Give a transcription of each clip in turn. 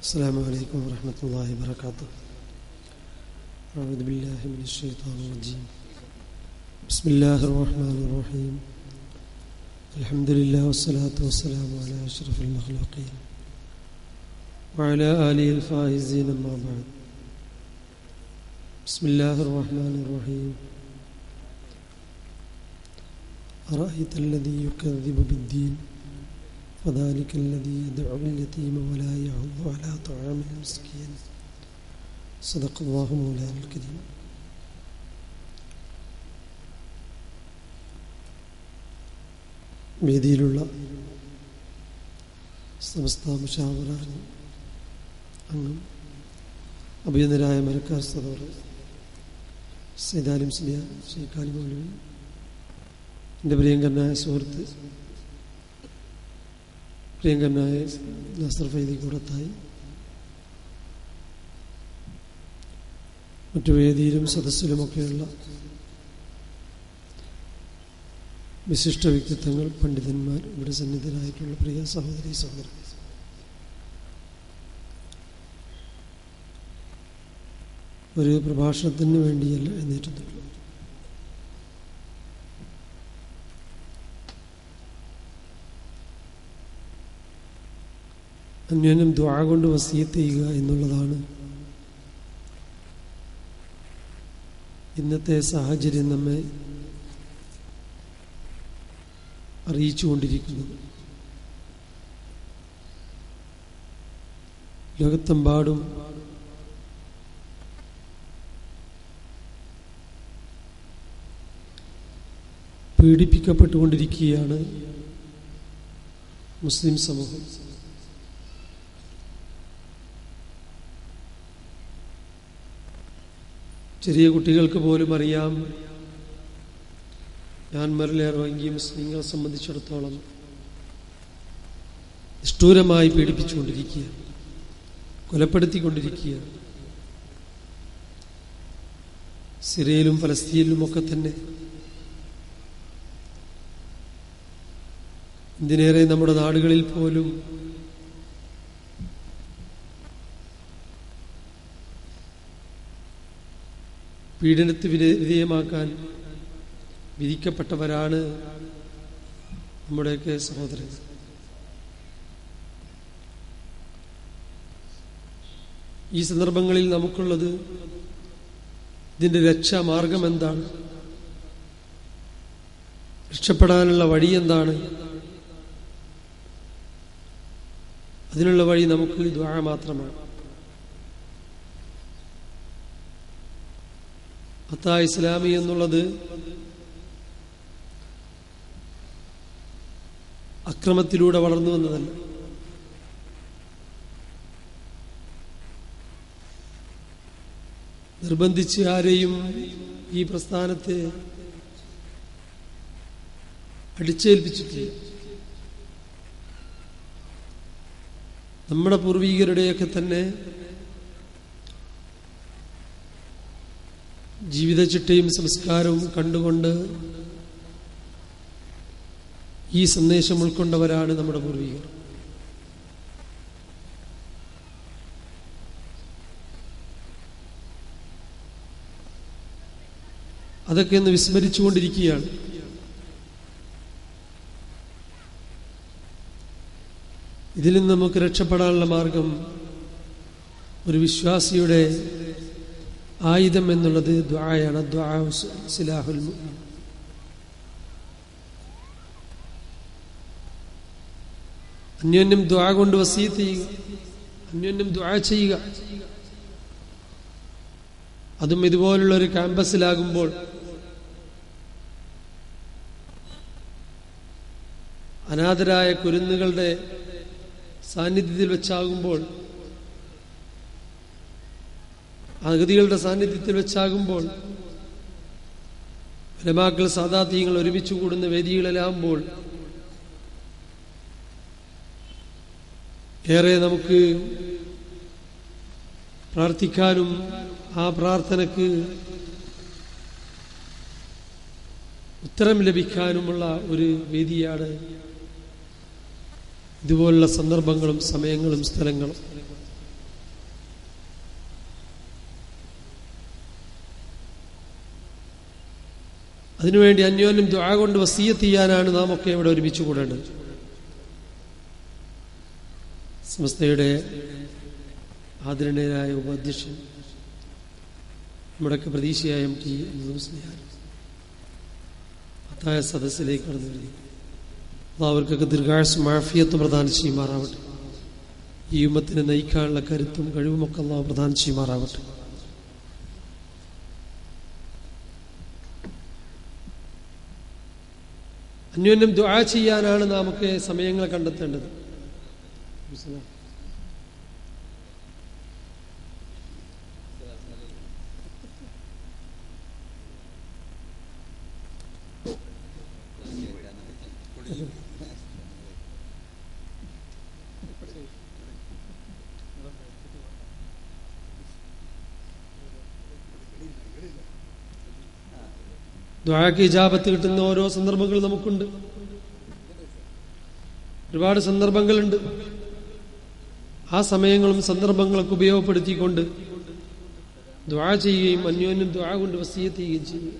السلام عليكم ورحمة الله وبركاته. أعوذ بالله من الشيطان الرجيم. بسم الله الرحمن الرحيم. الحمد لله والصلاة والسلام على أشرف المخلوقين وعلى آله الفائزين أما بعد. بسم الله الرحمن الرحيم. أرأيت الذي يكذب بالدين؟ فذلك الذي يدعو اليتيم ولا يحض على طعام المسكين صدق الله مولانا الكريم വേദിയിലുള്ള സമസ്ത മുഷാവറ അംഗം അഭിനന്ദരായ മരക്കാർ സദോർ സൈദാലിം സിലിയ ഷെയ്ഖാലി മൗലവി എൻ്റെ പ്രിയങ്കരനായ സുഹൃത്ത് പ്രിയങ്കരനായ നാസർ ഫൈദി കൂടത്തായി. മറ്റു വേദിയിലും സദസ്സിലുമൊക്കെയുള്ള വിശിഷ്ട വ്യക്തിത്വങ്ങൾ പണ്ഡിതന്മാർ ഇവിടെ സന്നിധരായിട്ടുള്ള പ്രിയ സഹോദരി സഹോദരൻ. ഒരു പ്രഭാഷണത്തിന് വേണ്ടിയല്ല എഴുന്നേറ്റുന്നുള്ളൂ അന്യോന്യം ദ്വാ കൊണ്ട് വസീത്ത് ചെയ്യുക എന്നുള്ളതാണ്. ഇന്നത്തെ സാഹചര്യം നമ്മെ അറിയിച്ചുകൊണ്ടിരിക്കുന്നത് ലോകത്തെമ്പാടും പീഡിപ്പിക്കപ്പെട്ടുകൊണ്ടിരിക്കുകയാണ് മുസ്ലിം സമൂഹം. ചെറിയ കുട്ടികൾക്ക് പോലും അറിയാം. മ്യാൻമറിലെ റോഹിംഗ്യ മുസ്ലിങ്ങളെ സംബന്ധിച്ചിടത്തോളം നിഷ്ഠൂരമായി പീഡിപ്പിച്ചുകൊണ്ടിരിക്കുക കൊലപ്പെടുത്തിക്കൊണ്ടിരിക്കുക. സിറിയയിലും ഫലസ്തീനിലും ഒക്കെ തന്നെ എന്തിനേറെ നമ്മുടെ നാടുകളിൽ പോലും പീഡനത്തിന് വിധേയമാക്കാൻ വിധിക്കപ്പെട്ടവരാണ് നമ്മുടെയൊക്കെ സഹോദരൻ. ഈ സന്ദർഭങ്ങളിൽ നമുക്കുള്ളത് ഇതിന്റെ രക്ഷാമാർഗം എന്താണ് രക്ഷപ്പെടാനുള്ള വഴി എന്താണ് അതിനുള്ള വഴി നമുക്ക് ദ്വാര മാത്രമാണ്. അത്താ ഇസ്ലാമി എന്നുള്ളത് അക്രമത്തിലൂടെ വളർന്നു വന്നതല്ല. നിർബന്ധിച്ച് ആരെയും ഈ പ്രസ്ഥാനത്തെ അടിച്ചേൽപ്പിച്ചിട്ടില്ല. നമ്മുടെ പൂർവീകരുടെയൊക്കെ തന്നെ ജീവിതചിട്ടയും സംസ്കാരവും കണ്ടുകൊണ്ട് ഈ സന്ദേശം ഉൾക്കൊണ്ടവരാണ് നമ്മുടെ പൂർവികർ. അതൊക്കെ ഒന്ന് വിസ്മരിച്ചുകൊണ്ടിരിക്കുകയാണ്. ഇതിൽ നിന്ന് നമുക്ക് രക്ഷപ്പെടാനുള്ള മാർഗം ഒരു വിശ്വാസിയുടെ ആയുധം എന്നുള്ളത് ദ്വായാണ് സിലാഹുൽ മുഅ്മിൻ. അന്യോന്യം ദ്വാ കൊണ്ട് വസീത്ത് ചെയ്യുക. അന്യോന്യം ദ്വാ ചെയ്യുക. അതും ഇതുപോലുള്ള ഒരു ക്യാമ്പസിലാകുമ്പോൾ അനാഥരായ കുരുന്നുകളുടെ സാന്നിധ്യത്തിൽ വെച്ചാകുമ്പോൾ അഗതികളുടെ സാന്നിധ്യത്തിൽ വെച്ചാകുമ്പോൾ രമാക്കൾ സാധാത്യങ്ങൾ ഒരുമിച്ച് കൂടുന്ന വേദികളിലാകുമ്പോൾ ഏറെ നമുക്ക് പ്രാർത്ഥിക്കാനും ആ പ്രാർത്ഥനക്ക് ഉത്തരം ലഭിക്കാനുമുള്ള ഒരു വേദിയാണ്. ഇതുപോലുള്ള സന്ദർഭങ്ങളും സമയങ്ങളും സ്ഥലങ്ങളും. അതിനുവേണ്ടി അന്യോന്യം ദ്വാ കൊണ്ട് വസീയത്ത് ചെയ്യാനാണ് നാം ഒക്കെ ഇവിടെ ഒരുമിച്ചു കൂടേണ്ടത്. സംസ്ഥയുടെ ആദരണീയനായ ഉപാധ്യക്ഷൻ നമ്മുടെയൊക്കെ പ്രതീക്ഷയായ എം ടി പത്തായ സദസ്സിലേക്ക് കടന്നു വരുന്നു. അവർക്കൊക്കെ ദീർഘാഴ്ച മാഫിയത്ത് പ്രധാനം ചെയ്യുമാറാവട്ടെ. ഈ ഉമ്മത്തിനെ നയിക്കാനുള്ള കരുത്തും കഴിവുമൊക്കെ അള്ളാഹു പ്രദാനം ചെയ്യുമാറാവട്ടെ. അന്യോന്യം ദുആ ചെയ്യാനാണ് നമുക്ക് സമയങ്ങൾ കണ്ടെത്തേണ്ടത്. ദ്വാക്ക് ഇജാബത്ത് കിട്ടുന്ന ഓരോ സന്ദർഭങ്ങൾ നമുക്കുണ്ട്. ഒരുപാട് സന്ദർഭങ്ങളുണ്ട്. ആ സമയങ്ങളും സന്ദർഭങ്ങളൊക്കെ ഉപയോഗപ്പെടുത്തിക്കൊണ്ട് ദ്വാ ചെയ്യുകയും അന്യോന്യം ദ്വാ കൊണ്ട് വസീയത്ത് ചെയ്യുകയും ചെയ്യും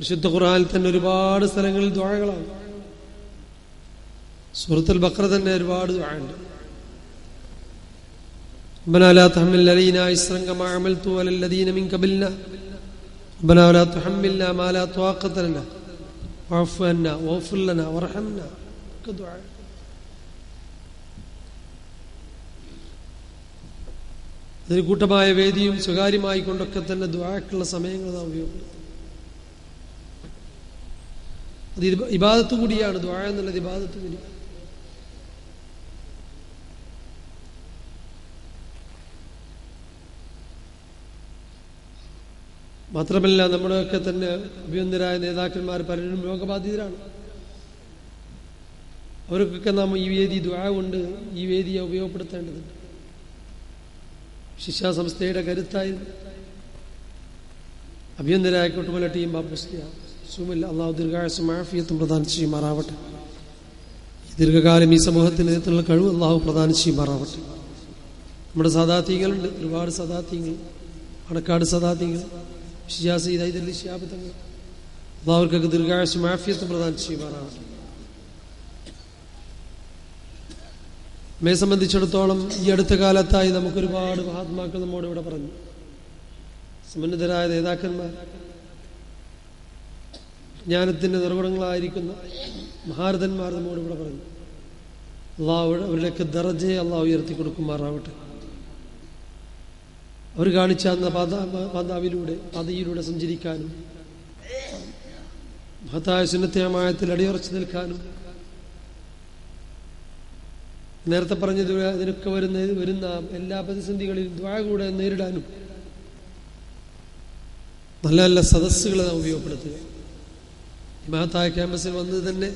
വിശുദ്ധ ഖുർആനിൽ തന്നെ ഒരുപാട് സ്ഥലങ്ങളിൽ ദ്വാകളാണ് സുഹൃത്തുൽ ബക്ര തന്നെ ഒരുപാട് ദ്വാണ്ട് ربنا لا تحمل علينا إسرا كما عملت على الذين من قبلنا ربنا لا تحملنا ما لا طاقة لنا واعف عنا واغفر لنا وارحمنا كدعاء അതിന് കൂട്ടമായ വേദിയും സ്വകാര്യമായി കൊണ്ടൊക്കെ തന്നെ ദ്വാക്കുള്ള സമയങ്ങൾ നാം ഉപയോഗപ്പെടുത്തും അത് ഇബാദത്ത് കൂടിയാണ് ദ്വാ എന്നുള്ളത് ഇബാദത്ത് കൂടിയാണ് മാത്രമല്ല നമ്മുടെയൊക്കെ തന്നെ അഭ്യന്തരായ നേതാക്കന്മാർ പലരും രോഗബാധിതരാണ്. അവർക്കൊക്കെ നാം ഈ വേദി ദ്വാ കൊണ്ട് ഈ വേദിയെ ഉപയോഗപ്പെടുത്തേണ്ടതുണ്ട്. ശിക്ഷാ സംസ്ഥയുടെ കരുത്തായിരുന്നു അഭ്യന്തരായ കുട്ടുമല ടീം സുമില്ല അള്ളാഹു ദീർഘായുസും ആഫിയത്തും പ്രധാന ചെയ്യുമാറാവട്ടെ. ദീർഘകാലം ഈ സമൂഹത്തിന് നേതൃത്വമുള്ള കഴിവ് അള്ളാഹു പ്രധാന ചെയ്യുമാറാവട്ടെ. നമ്മുടെ സദാത്യങ്ങളുണ്ട് ഒരുപാട് സദാത്യങ്ങൾ അണക്കാട് സദാത്യങ്ങൾ ഷിജാസ് ഇതൈതല്ലി ശാബിതങ്ങൾ അവർക്കൊക്കെ ദീർഘായുസും മാഫിയത്ത് പ്രദാനം ചെയ്യുവാനാണ്. നമ്മെ സംബന്ധിച്ചിടത്തോളം ഈ അടുത്ത കാലത്തായി നമുക്കൊരുപാട് മഹാത്മാക്കൾ നമ്മോട് ഇവിടെ പറഞ്ഞു. സമന്നിതരായ നേതാക്കന്മാർ. ജ്ഞാനത്തിന്റെ നിർവണങ്ങളായിരിക്കുന്ന മഹാരഥന്മാർ നമ്മോട് ഇവിടെ പറഞ്ഞു. അള്ളാഹ് അവരുടെയൊക്കെ ദറജയെ അള്ളാഹ് ഉയർത്തി കൊടുക്കുമാറാവട്ടെ അവർ കാണിച്ച പാതാവിലൂടെ പാതയിലൂടെ സഞ്ചരിക്കാനും മഹത്തായ സുന്നത്യമായത്തിൽ അടിയുറച്ചു നിൽക്കാനും. നേരത്തെ പറഞ്ഞത് അതിനൊക്കെ വരുന്ന വരുന്ന എല്ലാ പ്രതിസന്ധികളിലും ദ്വാ കൂടെ നേരിടാനും. നല്ല നല്ല സദസ്സുകളെ നാം ഉപയോഗപ്പെടുത്തുക. മഹത്തായ ക്യാമ്പസിൽ വന്നത് തന്നെ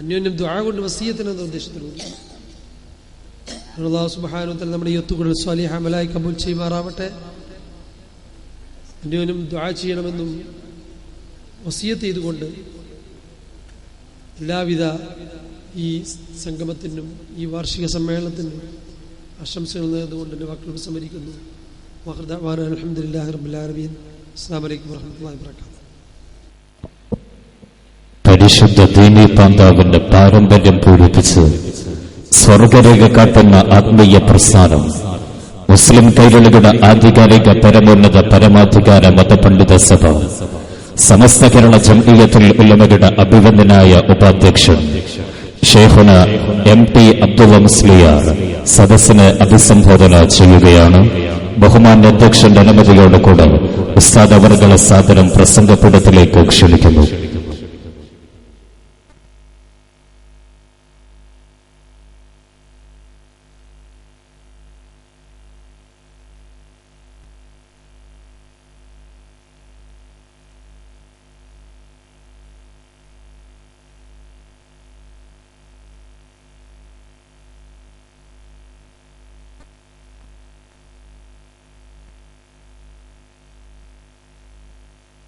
അന്യോന്യം ദ്വാ കൊണ്ട് വസീയത്തിനെന്ന ഉദ്ദേശത്തിലൂടെ. അള്ളാഹു സുബാനുത്തൽ നമ്മുടെ ഈ സ്വാലിഹ മലായി കബൂൽ ചെയ്യുമാറാവട്ടെ. അന്യോനും ദ്വാ ചെയ്യണമെന്നും വസീയത്ത് ചെയ്തുകൊണ്ട് എല്ലാവിധ ഈ സംഗമത്തിനും ഈ വാർഷിക സമ്മേളനത്തിനും ആശംസകൾ നേർന്നുകൊണ്ട് എന്റെ വാക്കുകൾ സംഭരിക്കുന്നു അലഹമുല്ലാ റബുലാറബീൻ അസ്സാം വലൈക്കും വർഹമത്തല്ലാ വാബർക്കാത്തു പരിശുദ്ധ ദീനി പാന്താവിന്റെ പാരമ്പര്യം പൂരിപ്പിച്ച് സ്വർഗരേഖ കാട്ടുന്ന ആത്മീയ പ്രസ്ഥാനം. മുസ്ലിം കൈരളികളുടെ ആധികാരിക പരമോന്നത പരമാധികാര മതപണ്ഡിത സഭ. സമസ്ത കേരള ജംഇയത്തുൽ ഉലമയുടെ അഭിവന്ദനായ ഉപാധ്യക്ഷൻ. ഷേഖുന എം ടി അബ്ദുള്ള മുസ്ലിയാർ സദസ്സിനെ അഭിസംബോധന ചെയ്യുകയാണ്. ബഹുമാന്യ അധ്യക്ഷന്റെ അനുമതിയോടുകൂടെ ഉസ്താദ് അവർകളെ സാദരം പ്രസംഗപ്പെടുത്തിലേക്ക് ക്ഷണിക്കുന്നു.